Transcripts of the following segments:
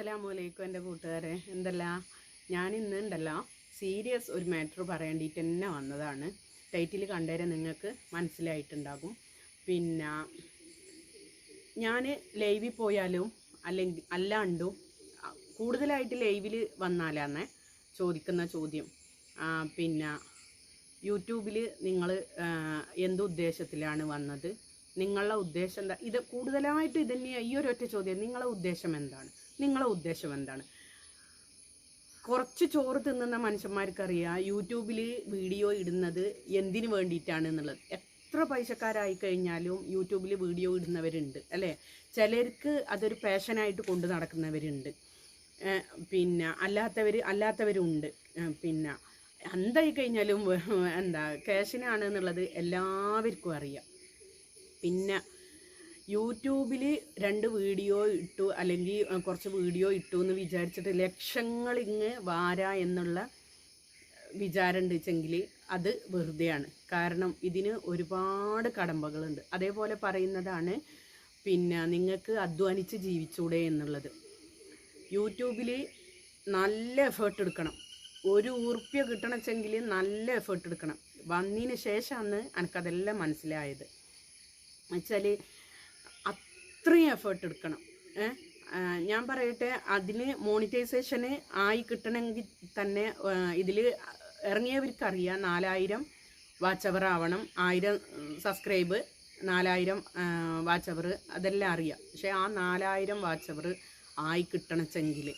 അസ്സലാമു അലൈക്കും എന്റെ കൂട്ടുകാരെ. എന്തല്ല? ഞാൻ ഇന്ന് ഉണ്ടല്ലോ സീരിയസ് ഒരു മാറ്റർ പറയേണ്ടിയിട്ട് തന്നെ വന്നതാണ്. ടൈറ്റിൽ കണ്ടേരെ നിങ്ങൾക്ക് മനസ്സിലായിട്ടുണ്ടാകും. പിന്നെ ഞാൻ ലൈവിൽ പോയാലും അല്ലെങ്കിൽ അല്ലാണ്ടും കൂടുതലായിട്ട് ലൈവിൽ വന്നാലാണ് ചോദിക്കുന്ന ചോദ്യം. പിന്നെ യൂട്യൂബിൽ നിങ്ങൾ എന്ത് ഉദ്ദേശത്തിലാണ് വന്നത്? നിങ്ങളുടെ ഉദ്ദേശം എന്താ? ഇത് കൂടുതലായിട്ട് ഇതന്നെ ഈ ഒരൊറ്റ ചോദ്യം. നിങ്ങളുടെ ഉദ്ദേശം എന്താണ്? നിങ്ങളെ ഉദ്ദേശം എന്താണ്? കുറച്ച് ചോറ് തിന്നുന്ന മനുഷ്യന്മാർക്കറിയാം യൂട്യൂബിൽ വീഡിയോ ഇടുന്നത് എന്തിനു വേണ്ടിയിട്ടാണ് എന്നുള്ളത്. എത്ര പൈസക്കാരായി കഴിഞ്ഞാലും യൂട്യൂബിൽ വീഡിയോ ഇടുന്നവരുണ്ട് അല്ലേ? ചിലർക്ക് അതൊരു പാഷനായിട്ട് കൊണ്ടു നടക്കുന്നവരുണ്ട്. പിന്നെ അല്ലാത്തവർ അല്ലാത്തവരുണ്ട്. പിന്നെ എന്തായി കഴിഞ്ഞാലും എന്താ ക്യാഷിനാണ് എന്നുള്ളത് എല്ലാവർക്കും അറിയാം. പിന്നെ യൂട്യൂബിൽ രണ്ട് വീഡിയോ ഇട്ടു അല്ലെങ്കിൽ കുറച്ച് വീഡിയോ ഇട്ടു എന്ന് വിചാരിച്ചിട്ട് ലക്ഷങ്ങൾ ഇങ്ങ് വാരാ എന്നുള്ള വിചാരം ഉണ്ടെച്ചെങ്കിൽ അത് വെറുതെയാണ്. കാരണം ഇതിന് ഒരുപാട് കടമ്പകളുണ്ട്. അതേപോലെ പറയുന്നതാണ് പിന്നെ നിങ്ങൾക്ക് അധ്വാനിച്ച് ജീവിച്ചൂടെ എന്നുള്ളത്. യൂട്യൂബിൽ നല്ല എഫേർട്ട് എടുക്കണം. ഒരു ഉറുപ്പ്യ കിട്ടണമെച്ചെങ്കിൽ നല്ല എഫേർട്ട് എടുക്കണം. വന്നതിന് ശേഷമാണ് എനിക്കതെല്ലാം മനസ്സിലായത്. വെച്ചാൽ അത്രയും എഫേർട്ട് എടുക്കണം. ഞാൻ പറയട്ടെ അതിന് മോണിറ്റൈസേഷന് ആയി കിട്ടണമെങ്കിൽ തന്നെ ഇതിൽ ഇറങ്ങിയവർക്കറിയാം നാലായിരം വാച്ച് അവർ ആവണം ആയിരം സബ്സ്ക്രൈബ് നാലായിരം വാച്ച് അവർ അതെല്ലാം അറിയാം. പക്ഷേ ആ നാലായിരം വാച്ച് അവർ ആയി കിട്ടണച്ചെങ്കിൽ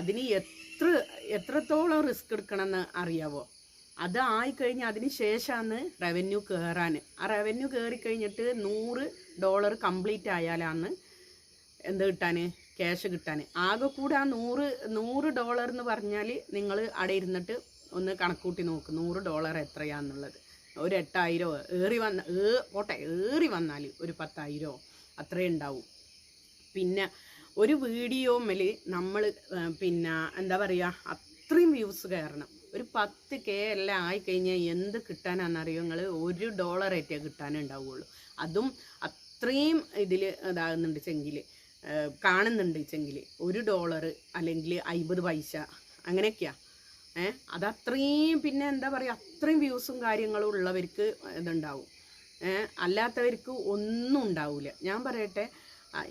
അതിന് എത്ര എത്രത്തോളം റിസ്ക് എടുക്കണമെന്ന് അറിയാവോ? അത് ആയിക്കഴിഞ്ഞ് അതിന് ശേഷമാണ് റവന്യൂ കയറാൻ ആ റവന്യൂ കയറി കഴിഞ്ഞിട്ട് നൂറ് ഡോളർ കംപ്ലീറ്റ് ആയാലാണ് എന്ത് കിട്ടാൻ ക്യാഷ് കിട്ടാൻ ആകെ കൂടെ ആ നൂറ് നൂറ് ഡോളർ എന്ന് പറഞ്ഞാൽ നിങ്ങൾ അവിടെ ഇരുന്നിട്ട് ഒന്ന് കണക്കൂട്ടി നോക്ക്. നൂറ് ഡോളർ എത്രയാന്നുള്ളത്. ഒരു എട്ടായിരോ ഏറി വന്ന ഏ പോട്ടെ ഏറി വന്നാൽ ഒരു പത്തായിരോ അത്രേ ഉണ്ടാവും. പിന്നെ ഒരു വീഡിയോ വീഡിയോമിൽ നമ്മൾ പിന്നെ എന്താ പറയുക അത്രയും വ്യൂസ് കയറണം. ഒരു പത്ത് കെ എല്ലാം ആയിക്കഴിഞ്ഞാൽ എന്ത് കിട്ടാനാണെന്നറിയോ നിങ്ങൾ ഒരു ഡോളർ ഏറ്റേ കിട്ടാനുണ്ടാവുകയുള്ളൂ അതും അത്രയും ഇതിൽ ഇതാകുന്നുണ്ട് ചെങ്കിൽ കാണുന്നുണ്ട് ചെങ്കിൽ ഒരു ഡോളർ അല്ലെങ്കിൽ അമ്പത് പൈസ. അങ്ങനെയൊക്കെയാണ് ഏ അതത്രയും പിന്നെ എന്താ പറയുക അത്രയും വ്യൂസും കാര്യങ്ങളും ഉള്ളവർക്ക് ഇതുണ്ടാവും. അല്ലാത്തവർക്ക് ഒന്നും ഉണ്ടാവില്ല ഞാൻ പറയട്ടെ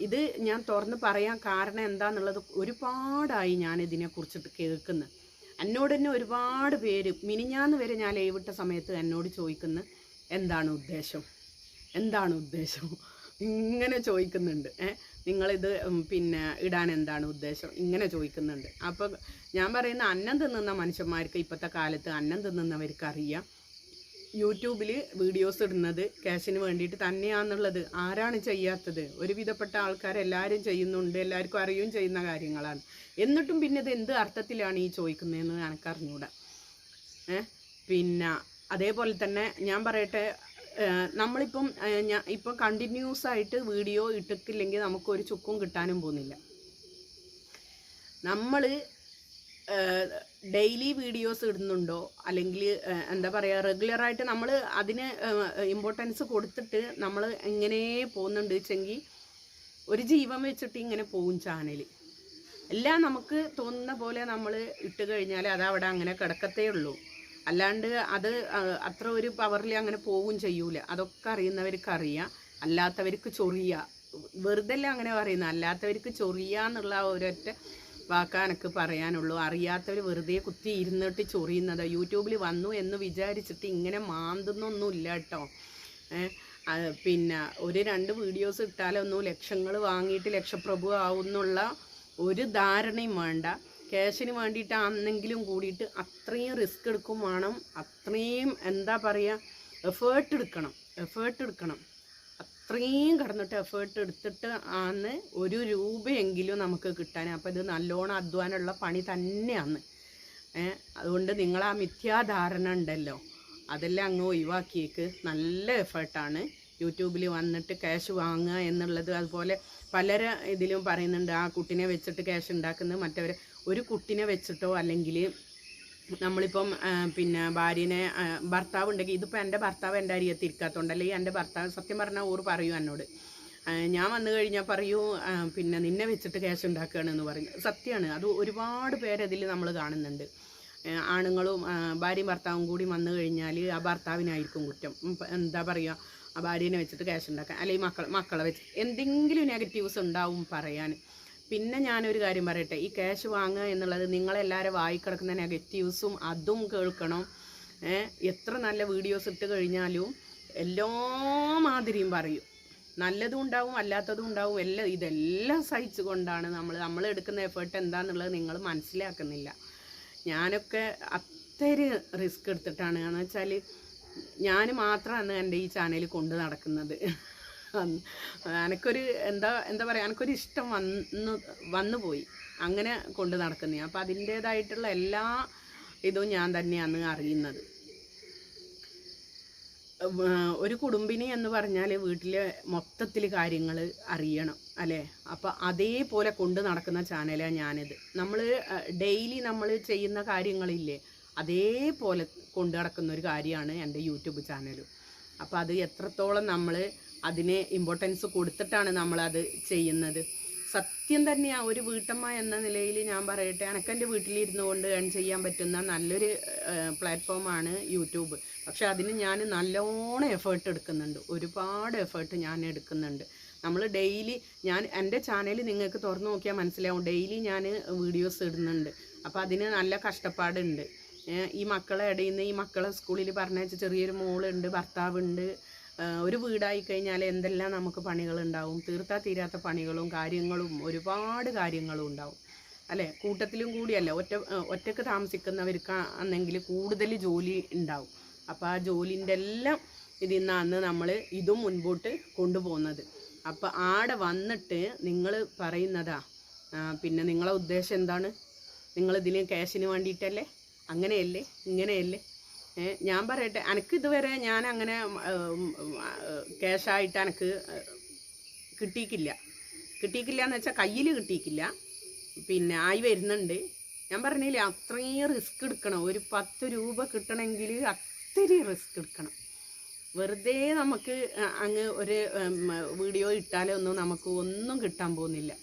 ഇത് ഞാൻ തുറന്ന് പറയാൻ കാരണം എന്താന്നുള്ളത് ഒരുപാടായി ഞാൻ ഇതിനെക്കുറിച്ചിട്ട് കേൾക്കുന്നത് എന്നോട് തന്നെ ഒരുപാട് പേര് മിനിഞ്ഞാന്ന് വരെ ഞാൻ ലൈവിട്ട സമയത്ത് എന്നോട് ചോദിക്കുന്ന എന്താണ് ഉദ്ദേശം? എന്താണ് ഉദ്ദേശം? ഇങ്ങനെ ചോദിക്കുന്നുണ്ട്. ഏഹ് നിങ്ങളിത് പിന്നെ ഇടാൻ എന്താണ് ഉദ്ദേശം? ഇങ്ങനെ ചോദിക്കുന്നുണ്ട്. അപ്പോൾ ഞാൻ പറയുന്ന അന്നം തിന്നുന്ന മനുഷ്യന്മാർക്ക് ഇപ്പോഴത്തെ കാലത്ത് അന്നം തിന്നുന്നവർക്ക് അറിയാം. യൂട്യൂബിൽ വീഡിയോസ് ഇടുന്നത് ക്യാഷിന് വേണ്ടിയിട്ട് തന്നെയാണെന്നുള്ളത് ആരാണ് ചെയ്യാത്തത്? ഒരുവിധപ്പെട്ട ആൾക്കാരെല്ലാവരും ചെയ്യുന്നുണ്ട്. എല്ലാവർക്കും അറിയുകയും ചെയ്യുന്ന കാര്യങ്ങളാണ്. എന്നിട്ടും പിന്നെ ഇത് എന്ത് അർത്ഥത്തിലാണ് ഈ ചോദിക്കുന്നതെന്ന് എനിക്കറിഞ്ഞൂടാ. ഏഹ് പിന്നെ അതേപോലെ തന്നെ ഞാൻ പറയട്ടെ നമ്മളിപ്പം ഞാൻ ഇപ്പം കണ്ടിന്യൂസ് ആയിട്ട് വീഡിയോ ഇട്ടിട്ടില്ലെങ്കിൽ നമുക്കൊരു ചുക്കും കിട്ടാനും പോകുന്നില്ല. നമ്മൾ ഡെയിലി വീഡിയോസ് ഇടുന്നുണ്ടോ? അല്ലെങ്കിൽ എന്താ പറയുക റെഗുലറായിട്ട് നമ്മൾ അതിന് ഇമ്പോർട്ടൻസ് കൊടുത്തിട്ട് നമ്മൾ എങ്ങനെ പോകുന്നുണ്ട് വെച്ചെങ്കിൽ ഒരു ജീവൻ വെച്ചിട്ട് ഇങ്ങനെ പോവും ചാനൽ എല്ലാം നമുക്ക് തോന്നുന്ന പോലെ നമ്മൾ ഇട്ട് കഴിഞ്ഞാൽ അത് അവിടെ അങ്ങനെ കിടക്കത്തേ ഉള്ളൂ. അല്ലാണ്ട് അത് അത്ര ഒരു പവറിൽ അങ്ങനെ പോവും ചെയ്യൂല. അതൊക്കെ അറിയുന്നവർക്ക് അറിയാം. അല്ലാത്തവർക്ക് ചൊറിയ. വെറുതെ അങ്ങനെ പറയുന്നത്. അല്ലാത്തവർക്ക് ചൊറിയ എന്നുള്ള ഒരൊറ്റ വാക്കാ എനിക്ക് പറയാനുള്ളൂ. അറിയാത്തവർ വെറുതെ കുത്തി ഇരുന്നിട്ട് ചൊറിയുന്നത്. യൂട്യൂബിൽ വന്നു എന്ന് വിചാരിച്ചിട്ട് ഇങ്ങനെ മാന്തുന്നൊന്നുമില്ല കേട്ടോ. പിന്നെ ഒരു രണ്ട് വീഡിയോസ് ഇട്ടാലൊന്നും ലക്ഷങ്ങൾ വാങ്ങിയിട്ട് ലക്ഷപ്രഭു ആവുന്നുള്ള ഒരു ധാരണയും വേണ്ട. ക്യാഷിന് അന്നെങ്കിലും കൂടിയിട്ട് അത്രയും റിസ്ക് എടുക്കും വേണം. അത്രയും എന്താ പറയുക എഫേർട്ട് എടുക്കണം. എഫേർട്ട് എടുക്കണം. അത്രയും കടന്നിട്ട് എഫേർട്ട് എടുത്തിട്ട് ആണ് ഒരു രൂപയെങ്കിലും നമുക്ക് കിട്ടാൻ. അപ്പോൾ ഇത് നല്ലോണം അധ്വാനമുള്ള പണി തന്നെയാണ്. അതുകൊണ്ട് നിങ്ങൾ ആ മിഥ്യാധാരണ ഉണ്ടല്ലോ. അതെല്ലാം അങ്ങ് ഒഴിവാക്കിയേക്ക്. നല്ല എഫേർട്ടാണ് യൂട്യൂബിൽ വന്നിട്ട് ക്യാഷ് വാങ്ങുക എന്നുള്ളത്. അതുപോലെ പലര ഇതിലും പറയുന്നുണ്ട് ആ കുട്ടിനെ വെച്ചിട്ട് ക്യാഷ് ഉണ്ടാക്കുന്നത് മറ്റവരെ ഒരു കുട്ടിനെ വെച്ചിട്ടോ അല്ലെങ്കിൽ നമ്മളിപ്പം പിന്നെ ഭാര്യനെ ഭർത്താവ് ഉണ്ടെങ്കിൽ ഇതിപ്പോൾ എന്റെ ഭർത്താവ് എന്റെ അരിയെ തിരിക്കാത്തതുകൊണ്ട് അല്ലെങ്കിൽ എന്റെ ഭർത്താവ് സത്യം പറഞ്ഞാൽ ഓർ പറയൂ എന്നോട്. ഞാൻ വന്നു കഴിഞ്ഞാൽ പറയൂ പിന്നെ നിന്നെ വെച്ചിട്ട് ക്യാഷ് ഉണ്ടാക്കുകയാണെന്ന് പറയും. സത്യമാണ് അത് ഒരുപാട് പേരതിൽ നമ്മൾ കാണുന്നുണ്ട്. ആണുങ്ങളും ഭാര്യയും ഭർത്താവും കൂടി വന്നു കഴിഞ്ഞാൽ ആ ഭർത്താവിനായിരിക്കും കുറ്റം. എന്താ പറയുക ആ ഭാര്യനെ വെച്ചിട്ട് ക്യാഷ് ഉണ്ടാക്കാൻ അല്ലെങ്കിൽ മക്കൾ മക്കളെ വെച്ച് എന്തെങ്കിലും നെഗറ്റീവ്സ് ഉണ്ടാവും പറയാൻ പിന്നെ ഞാനൊരു കാര്യം പറയട്ടെ. ഈ ക്യാഷ് വാങ്ങുക എന്നുള്ളത് നിങ്ങളെല്ലാവരും വായിക്കിടക്കുന്ന നെഗറ്റീവ്സും അതും കേൾക്കണം. എത്ര നല്ല വീഡിയോസ് ഇട്ട് കഴിഞ്ഞാലും എല്ലാ മാതിരിയും പറയും. നല്ലതും ഉണ്ടാവും അല്ലാത്തതും ഉണ്ടാവും. എല്ലാം ഇതെല്ലാം സഹിച്ചു കൊണ്ടാണ് നമ്മൾ നമ്മൾ എടുക്കുന്ന എഫേർട്ട് എന്താണെന്നുള്ളത് നിങ്ങൾ മനസ്സിലാക്കുന്നില്ല. ഞാനൊക്കെ അത്രയും റിസ്ക് എടുത്തിട്ടാണ്. എന്ന് വെച്ചാൽ ഞാൻ മാത്രമാണ് എന്റെ ഈ ചാനൽ കൊണ്ട് നടക്കുന്നത്. എനക്കൊരു എന്താ എന്താ പറയുക എനിക്കൊരു ഇഷ്ടം വന്ന് വന്നു പോയി. അങ്ങനെ കൊണ്ട് നടക്കുന്നത് അപ്പം അതിന്റേതായിട്ടുള്ള എല്ലാ ഇതും ഞാൻ തന്നെയാണ് അറിയുന്നത്. ഒരു കുടുംബിനി എന്ന് പറഞ്ഞാൽ വീട്ടിലെ മൊത്തത്തിൽ കാര്യങ്ങൾ അറിയണം അല്ലേ? അപ്പം അതേപോലെ കൊണ്ട് നടക്കുന്ന ചാനലാണ് ഞാനിത്. നമ്മൾ ഡെയിലി നമ്മൾ ചെയ്യുന്ന കാര്യങ്ങളില്ലേ അതേപോലെ കൊണ്ട് നടക്കുന്ന ഒരു കാര്യമാണ് എന്റെ യൂട്യൂബ് ചാനലും. അപ്പോൾ അത് എത്രത്തോളം നമ്മൾ അതിന് ഇമ്പോർട്ടൻസ് കൊടുത്തിട്ടാണ് നമ്മളത് ചെയ്യുന്നത്. സത്യം തന്നെയാണ് ഒരു വീട്ടമ്മ എന്ന നിലയിൽ ഞാൻ പറയട്ടെ എനക്കെന്റെ വീട്ടിലിരുന്നു കൊണ്ട് ഏൺ ചെയ്യാൻ പറ്റുന്ന നല്ലൊരു പ്ലാറ്റ്ഫോമാണ് യൂട്യൂബ്. പക്ഷെ അതിന് ഞാൻ നല്ലോണം എഫേർട്ട് എടുക്കുന്നുണ്ട്. ഒരുപാട് എഫേർട്ട് ഞാൻ എടുക്കുന്നുണ്ട്. നമ്മൾ ഡെയിലി ഞാൻ എന്റെ ചാനൽ നിങ്ങൾക്ക് തുറന്നു നോക്കിയാൽ മനസ്സിലാവും. ഡെയിലി ഞാൻ വീഡിയോസ് ഇടുന്നുണ്ട്. അപ്പോൾ അതിന് നല്ല കഷ്ടപ്പാടുണ്ട്. ഈ മക്കളെ ഇടയിൽ നിന്ന് ഈ മക്കളെ സ്കൂളിൽ പറഞ്ഞയച്ച ചെറിയൊരു മോളുണ്ട് ഭർത്താവുണ്ട്. ആ, ഒരു വീടായി കഴിഞ്ഞാൽ എന്തെല്ലാം നമുക്ക് പണികളുണ്ടാവും? തീർത്താ തീരാത്ത പണികളും കാര്യങ്ങളും ഒരുപാട് കാര്യങ്ങളും ഉണ്ടാവും. അല്ലേ? കൂട്ടത്തിലും കൂടിയല്ല. ഒറ്റ ഒറ്റയ്ക്ക് താമസിക്കുന്നവർക്ക് ആണെങ്കിൽ കൂടുതൽ ജോലി ഉണ്ടാവും. അപ്പോൾ ആ ജോലിന്റെ എല്ലാം ഇതിൽ നിന്നാണ് നമ്മൾ ഇതും മുൻപോട്ട് കൊണ്ടുപോകുന്നത്. അപ്പോൾ ആടെ വന്നിട്ട് നിങ്ങൾ പറയുന്നതാ പിന്നെ നിങ്ങളെ ഉദ്ദേശം എന്താണ്? നിങ്ങൾ ഇതിന് ക്യാഷിന് വേണ്ടിയിട്ടല്ലേ? അങ്ങനെയല്ലേ? ഇങ്ങനെയല്ലേ? ഞാൻ പറയട്ടെ എനിക്ക് ഇതുവരെ ഞാൻ അങ്ങനെ ക്യാഷായിട്ട് എനിക്ക് കിട്ടിയിട്ടില്ല കിട്ടിയിട്ടില്ല. എന്ന് വെച്ചാൽ കയ്യിൽ കിട്ടിയിട്ടില്ല. പിന്നെ ആയി വരുന്നുണ്ട്. ഞാൻ പറഞ്ഞില്ലേ അത്രയും റിസ്ക് എടുക്കണം. ഒരു പത്ത് രൂപ കിട്ടണമെങ്കിൽ അത്രയും റിസ്ക് എടുക്കണം. വെറുതെ നമുക്ക് അങ്ങ് ഒരു വീഡിയോ ഇട്ടാലൊന്നും നമുക്ക് ഒന്നും കിട്ടാൻ പോകുന്നില്ല.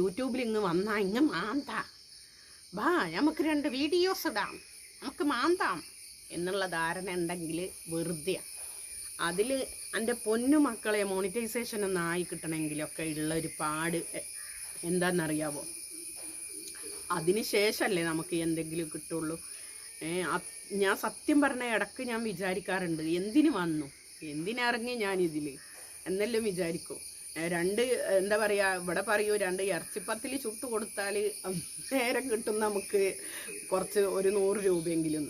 യൂട്യൂബിൽ ഇങ്ങ് വന്നാൽ ഇങ്ങ് മാന്താ. ബാ നമുക്ക് രണ്ട് വീഡിയോസ് ഇടാം. നമുക്ക് മാന്താം. എന്നുള്ള ധാരണ ഉണ്ടെങ്കിൽ വെറുതെ അതിൽ എന്റെ പൊന്നു മക്കളെ മോണിറ്റൈസേഷൻ ഒന്ന് ആയി കിട്ടണമെങ്കിലൊക്കെ ഉള്ള ഒരു പാട് എന്താണെന്നറിയാവോ അതിന് ശേഷമല്ലേ നമുക്ക് എന്തെങ്കിലും കിട്ടുള്ളൂ. ഞാൻ സത്യം പറഞ്ഞ ഇടയ്ക്ക് ഞാൻ വിചാരിക്കാറുണ്ട് എന്തിന് വന്നു? എന്തിനിറങ്ങി ഞാൻ ഇതിൽ എന്നെല്ലാം വിചാരിക്കും. രണ്ട് എന്താ പറയുക ഇവിടെ പറയൂ രണ്ട് ഇറച്ചിപ്പത്തിൽ ചുട്ട് കൊടുത്താൽ നേരം കിട്ടും നമുക്ക് കുറച്ച് ഒരു നൂറ് രൂപയെങ്കിലും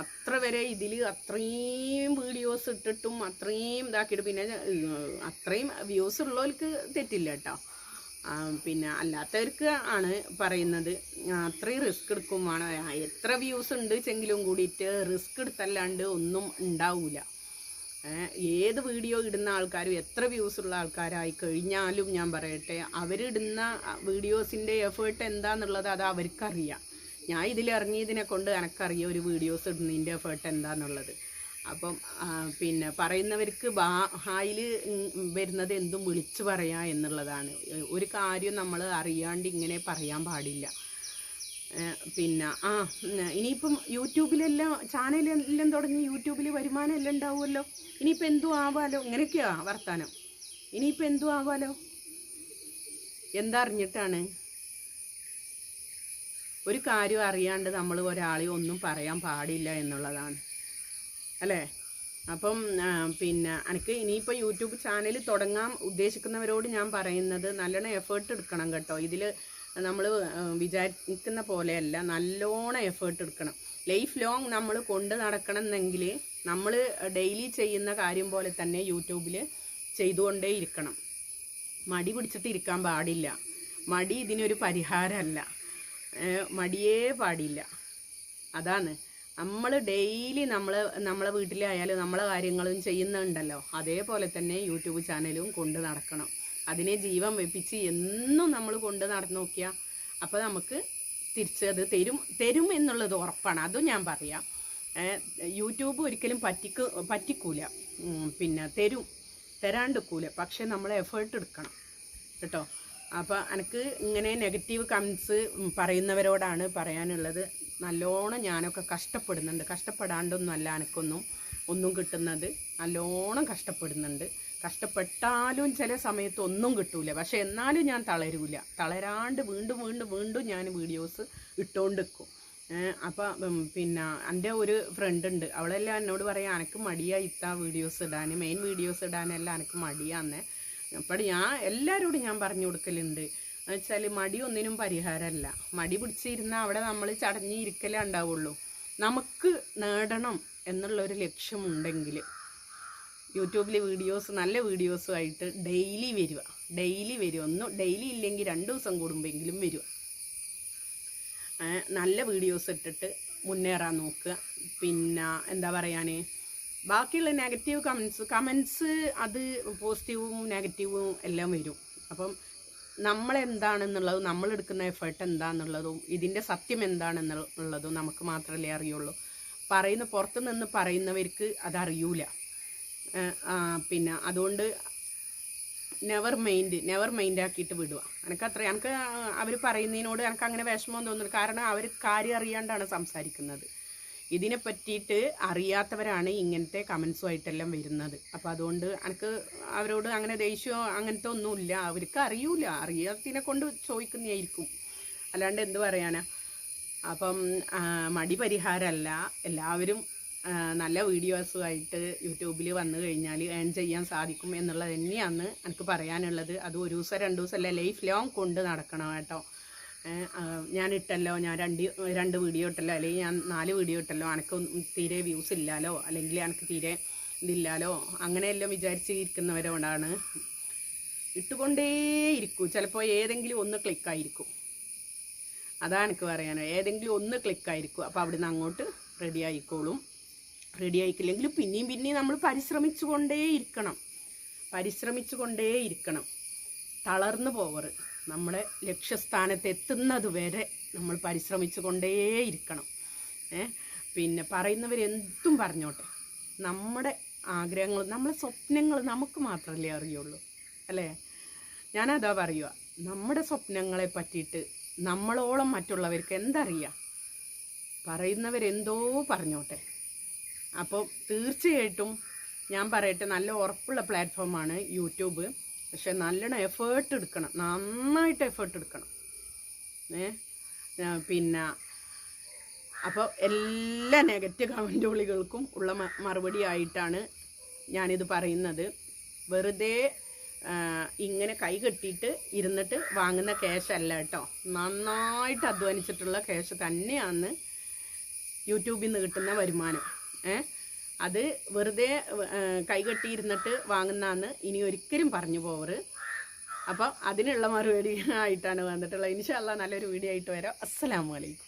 അത്ര വരെ ഇതിൽ അത്രയും വീഡിയോസ് ഇട്ടിട്ടും അത്രയും ഇതാക്കിയിട്ട്. പിന്നെ അത്രയും വ്യൂസ് ഉള്ളവർക്ക് തെറ്റില്ല കേട്ടോ. പിന്നെ അല്ലാത്തവർക്ക് ആണ് പറയുന്നത്. അത്രയും റിസ്ക് എടുക്കും വേണം. എത്ര വ്യൂസ് ഉണ്ട് ചെങ്കിലും കൂടിയിട്ട് റിസ്ക് എടുത്തല്ലാണ്ട് ഒന്നും ഉണ്ടാവില്ല ഏത് വീഡിയോ ഇടുന്ന ആൾക്കാരും എത്ര വ്യൂസ് ഉള്ള ആൾക്കാരായി കഴിഞ്ഞാലും ഞാൻ പറയട്ടെ അവരിടുന്ന വീഡിയോസിന്റെ എഫേർട്ട് എന്താണെന്നുള്ളത് അത് അവർക്കറിയാം. ഞാൻ ഇതിൽ ഇറങ്ങിയതിനെ കൊണ്ട് എനക്കറിയാം ഒരു വീഡിയോസ് ഇടുന്നതിന്റെ എഫേർട്ട് എന്താണെന്നുള്ളത് അപ്പം പിന്നെ പറയുന്നവർക്ക് ബാ ഹായിൽ വരുന്നത് എന്തും വിളിച്ചു പറയാം എന്നുള്ളതാണ്. ഒരു കാര്യം നമ്മൾ അറിയാണ്ട് ഇങ്ങനെ പറയാൻ പാടില്ല. പിന്നെ ആ ഇനിയിപ്പം യൂട്യൂബിലെല്ലാം ചാനലെല്ലാം തുടങ്ങി യൂട്യൂബിൽ വരുമാനം എല്ലാം ഉണ്ടാവുമല്ലോ. ഇനിയിപ്പോൾ എന്തും ആവാലോ? ഇങ്ങനെയൊക്കെയാ വർത്താനം. ഇനിയിപ്പോൾ എന്തും ആവാലോ? എന്താ അറിഞ്ഞിട്ടാണ് ഒരു കാര്യം അറിയാണ്ട് നമ്മൾ ഒരാളെ ഒന്നും പറയാൻ പാടില്ല എന്നുള്ളതാണ്. അല്ലേ? അപ്പം പിന്നെ എനിക്ക് ഇനിയിപ്പോൾ യൂട്യൂബ് ചാനൽ തുടങ്ങാൻ ഉദ്ദേശിക്കുന്നവരോട് ഞാൻ പറയുന്നത് നല്ലോണം എഫേർട്ട് എടുക്കണം കേട്ടോ. ഇതിൽ നമ്മൾ വിചാരിക്കുന്ന പോലെയല്ല നല്ലോണം എഫേർട്ട് എടുക്കണം. ലൈഫ് ലോങ് നമ്മൾ കൊണ്ട് നടക്കണമെന്നെങ്കിൽ നമ്മൾ ഡെയിലി ചെയ്യുന്ന കാര്യം പോലെ തന്നെ യൂട്യൂബിൽ ചെയ്തുകൊണ്ടേ ഇരിക്കണം. മടി പിടിച്ചിട്ട് ഇരിക്കാൻ പാടില്ല. മടി ഇതിനൊരു പരിഹാരമല്ല. മടിയേ പാടില്ല. അതാണ്. നമ്മൾ ഡെയിലി നമ്മൾ നമ്മളെ വീട്ടിലായാലും നമ്മളെ കാര്യങ്ങളും ചെയ്യുന്നുണ്ടല്ലോ. അതേപോലെ തന്നെ യൂട്യൂബ് ചാനലും കൊണ്ട് നടക്കണം. അതിനെ ജീവൻ വെപ്പിച്ച് എന്നും നമ്മൾ കൊണ്ട് നടന്നു നോക്കിയാൽ അപ്പോൾ നമുക്ക് തിരിച്ചത് തരും തരും എന്നുള്ളത് ഉറപ്പാണ്. അതും ഞാൻ പറയാം. യൂട്യൂബ് ഒരിക്കലും പറ്റിക്ക് പറ്റിക്കൂല. പിന്നെ തരും. തരാണ്ടിക്കൂല പക്ഷേ നമ്മൾ എഫേർട്ട് എടുക്കണം. കേട്ടോ? അപ്പോൾ എനിക്ക് ഇങ്ങനെ നെഗറ്റീവ് കമൻസ് പറയുന്നവരോടാണ് പറയാനുള്ളത്. നല്ലോണം ഞാനൊക്കെ കഷ്ടപ്പെടുന്നുണ്ട്. കഷ്ടപ്പെടാണ്ടൊന്നുമല്ല എനിക്കൊന്നും ഒന്നും കിട്ടുന്നത്. നല്ലോണം കഷ്ടപ്പെടുന്നുണ്ട്. കഷ്ടപ്പെട്ടാലും ചില സമയത്ത് ഒന്നും കിട്ടൂല. പക്ഷെ എന്നാലും ഞാൻ തളരൂല. തളരാണ്ട് വീണ്ടും വീണ്ടും വീണ്ടും ഞാൻ വീഡിയോസ് ഇട്ടുകൊണ്ട് നിൽക്കും അപ്പോൾ പിന്നെ എന്റെ ഒരു ഫ്രണ്ട് ഉണ്ട്. അവളെല്ലാം എന്നോട് പറയാം എനിക്ക് മടിയായി ഇത്ത വീഡിയോസ് ഇടാൻ മെയിൻ വീഡിയോസ് ഇടാനെല്ലാം എനിക്ക് മടിയാന്ന്. അപ്പോൾ ഞാൻ എല്ലാവരോടും ഞാൻ പറഞ്ഞു കൊടുക്കലുണ്ട്. വെച്ചാൽ മടി ഒന്നിനും പരിഹാരമല്ല മടി പിടിച്ചിരുന്ന അവിടെ നമ്മൾ ചടഞ്ഞിരിക്കലേ ഉണ്ടാവുള്ളൂ. നമുക്ക് നേടണം എന്നുള്ളൊരു ലക്ഷ്യമുണ്ടെങ്കിൽ യൂട്യൂബിൽ വീഡിയോസ് നല്ല വീഡിയോസുമായിട്ട് ഡെയിലി വരിക. ഡെയിലി വരിക. ഒന്നും ഡെയിലി ഇല്ലെങ്കിൽ രണ്ട് ദിവസം കൂടുമ്പോഴെങ്കിലും വരിക. നല്ല വീഡിയോസ് ഇട്ടിട്ട് മുന്നേറാൻ നോക്കുക. പിന്നെ എന്താ പറയാൻ ബാക്കിയുള്ള നെഗറ്റീവ് കമൻസ് കമൻസ് അത് പോസിറ്റീവും നെഗറ്റീവും എല്ലാം വരും. അപ്പം നമ്മളെന്താണെന്നുള്ളത് നമ്മളെടുക്കുന്ന എഫേർട്ട് എന്താണെന്നുള്ളതും ഇതിന്റെ സത്യം എന്താണെന്നുള്ളതും നമുക്ക് മാത്രമല്ലേ അറിയുള്ളൂ. പറയുന്ന പുറത്തു നിന്ന് പറയുന്നവർക്ക് അതറിയൂല. പിന്നെ അതുകൊണ്ട് നെവർ മൈൻഡ് നെവർ മൈൻഡ് ആക്കിയിട്ട് വിടുക. എനിക്ക് അത്ര എനിക്ക് അവർ പറയുന്നതിനോട് എനിക്ക് അങ്ങനെ വിഷമം തോന്നുന്നു കാരണം അവർ കാര്യം അറിയാണ്ടാണ് സംസാരിക്കുന്നത്. ഇതിനെ പറ്റിയിട്ട് അറിയാത്തവരാണ് ഇങ്ങനത്തെ കമൻസുമായിട്ടെല്ലാം വരുന്നത്. അപ്പോൾ അതുകൊണ്ട് എനിക്ക് അവരോട് അങ്ങനെ ദേഷ്യമോ അങ്ങനത്തെ ഒന്നുമില്ല. അവർക്ക് അറിയൂല. അറിയാത്തതിനെ കൊണ്ട് ചോദിക്കുന്നതായിരിക്കും. അല്ലാണ്ട് എന്ത് പറയാനാ? അപ്പം മടി പരിഹാരമല്ല എല്ലാവരും നല്ല വീഡിയോസുമായിട്ട് യൂട്യൂബിൽ വന്നു കഴിഞ്ഞാൽ ഏൺ ചെയ്യാൻ സാധിക്കും എന്നുള്ളത് തന്നെയാണ് എനിക്ക് പറയാനുള്ളത്. അത് ഒരു ദിവസം രണ്ട് അല്ല? ലൈഫ് ലോങ് കൊണ്ട് നടക്കണം കേട്ടോ. ഞാൻ ഇട്ടല്ലോ ഞാൻ രണ്ട് രണ്ട് വീഡിയോ ഇട്ടല്ലോ അല്ലെങ്കിൽ ഞാൻ നാല് വീഡിയോ ഇട്ടല്ലോ എനിക്ക് തീരെ വ്യൂസ് ഇല്ലാലോ അല്ലെങ്കിൽ എനിക്ക് തീരെ ഇതില്ലാലോ അങ്ങനെയെല്ലാം വിചാരിച്ചിരിക്കുന്നവരോടാണ്. ഇട്ടുകൊണ്ടേയിരിക്കും. ചിലപ്പോൾ ഏതെങ്കിലും ഒന്ന് ക്ലിക്കായിരിക്കും അതാണ് എനിക്ക് പറയാനോ ഏതെങ്കിലും ഒന്ന് ക്ലിക്കായിരിക്കും അപ്പോൾ അവിടുന്ന് അങ്ങോട്ട് റെഡി ആയിക്കോളും. റെഡി ആയിക്കില്ലെങ്കിൽ പിന്നെയും പിന്നെയും നമ്മൾ പരിശ്രമിച്ചു കൊണ്ടേ ഇരിക്കണം പരിശ്രമിച്ചു കൊണ്ടേ ഇരിക്കണം തളർന്നു പോവറ് നമ്മുടെ ലക്ഷ്യസ്ഥാനത്ത് എത്തുന്നത് വരെ നമ്മൾ പരിശ്രമിച്ചു കൊണ്ടേയിരിക്കണം ഏ? പിന്നെ പറയുന്നവരെന്തും പറഞ്ഞോട്ടെ. നമ്മുടെ ആഗ്രഹങ്ങൾ നമ്മളെ സ്വപ്നങ്ങൾ നമുക്ക് മാത്രമല്ലേ അറിയുള്ളൂ. അല്ലേ? ഞാനതാ പറയുക നമ്മുടെ സ്വപ്നങ്ങളെ പറ്റിയിട്ട് നമ്മളോളം മറ്റുള്ളവർക്ക് എന്തറിയാം? പറയുന്നവരെന്തോ പറഞ്ഞോട്ടെ. അപ്പോൾ തീർച്ചയായിട്ടും ഞാൻ പറയട്ടെ നല്ല ഉറപ്പുള്ള പ്ലാറ്റ്ഫോമാണ് യൂട്യൂബ്. പക്ഷെ നല്ലോണം എഫേർട്ട് എടുക്കണം. നന്നായിട്ട് എഫേർട്ട് എടുക്കണം. ഏ? പിന്നെ അപ്പോൾ എല്ലാ നെഗറ്റീവ് കമന്റുകൾക്കും ഉള്ള മറുപടി ആയിട്ടാണ് ഞാനിത് പറയുന്നത്. വെറുതെ ഇങ്ങനെ കൈ കെട്ടിയിട്ട് ഇരുന്നിട്ട് വാങ്ങുന്ന ക്യാഷ് അല്ല കേട്ടോ. നന്നായിട്ട് അധ്വാനിച്ചിട്ടുള്ള ക്യാഷ് തന്നെയാണ് യൂട്യൂബിൽ നിന്ന് കിട്ടുന്ന വരുമാനം. ഏ? അത് വെറുതെ കൈകെട്ടിയിരുന്നിട്ട് വാങ്ങുന്നതെന്ന് ഇനി ഒരിക്കലും പറഞ്ഞു പോവറ് അപ്പോൾ അതിനുള്ള മറുപടി ആയിട്ടാണ് വന്നിട്ടുള്ളത്. ഇൻഷാല്ല നല്ലൊരു വീഡിയോ ആയിട്ട് വരാം. അസ്സലാമു അലൈക്കും.